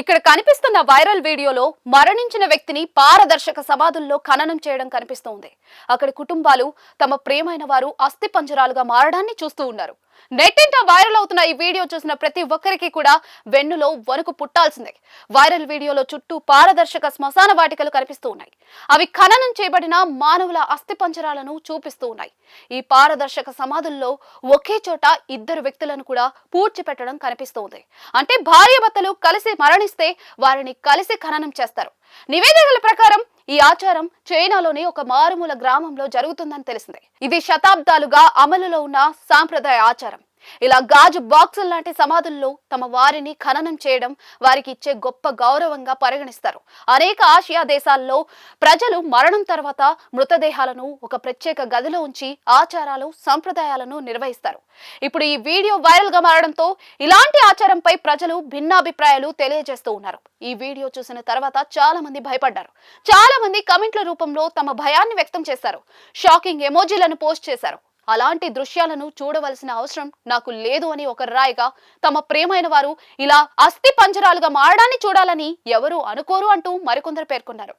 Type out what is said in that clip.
ఇక్కడ కనిపిస్తున్న వైరల్ వీడియోలో మరణించిన వ్యక్తిని పారదర్శక సమాధుల్లో ఖననం చేయడం కనిపిస్తోంది. అక్కడి కుటుంబాలు తమ ప్రియమైన వారు అస్థి పంజరాలుగా మారడాన్ని చూస్తూ ఉన్నారు. నెట్టింట వైరల్ అవుతున్న ఈ వీడియో చూసిన ప్రతి ఒక్కరికి కూడా వెన్నులో వణుకు పుట్టాల్సిందే. వైరల్ వీడియోలో చుట్టూ పారదర్శక శ్మశాన వాటికలు కనిపిస్తూ ఉన్నాయి. అవి ఖననం చేయబడిన మానవుల అస్థిపంజరాలను చూపిస్తూ ఉన్నాయి. ఈ పారదర్శక సమాధుల్లో ఒకే చోట ఇద్దరు వ్యక్తులను కూడా పూడ్చిపెట్టడం కనిపిస్తోంది. అంటే భార్యాభర్తలు కలిసి మరణిస్తే వారిని కలిసి ఖననం చేస్తారు. నివేదికల ప్రకారం ఈ ఆచారం చైనాలోని ఒక మారుమూల గ్రామంలో జరుగుతుందని తెలిసింది. ఇది శతాబ్దాలుగా అమలులో ఉన్న సాంప్రదాయ ఆచారం. ఇలా గాజు బాక్సుల లాంటి సమాధుల్లో తమ వారిని ఖననం చేయడం వారికి ఇచ్చే గొప్ప గౌరవంగా పరిగణిస్తారు. అనేక ఆసియా దేశాల్లో ప్రజలు మరణం తర్వాత మృతదేహాలను ఒక ప్రత్యేక గదిలో ఉంచి ఆచారాలు సంప్రదాయాలను నిర్వహిస్తారు. ఇప్పుడు ఈ వీడియో వైరల్గా మారడంతో ఇలాంటి ఆచారంపై ప్రజలు భిన్నాభిప్రాయాలు తెలియజేస్తూ ఉన్నారు. ఈ వీడియో చూసిన తర్వాత చాలా మంది భయపడ్డారు. చాలా మంది కమెంట్ల రూపంలో తమ భయాన్ని వ్యక్తం చేశారు. షాకింగ్ ఎమోజీలను పోస్ట్ చేశారు. అలాంటి దృశ్యాలను చూడవలసిన అవసరం నాకు లేదు అని ఒక రాయిగా తమ ప్రేమైన వారు ఇలా అస్థి పంజరాలుగా మారడాన్ని చూడాలని ఎవరూ అనుకోరు అంటూ మరికొందరు పేర్కొన్నారు.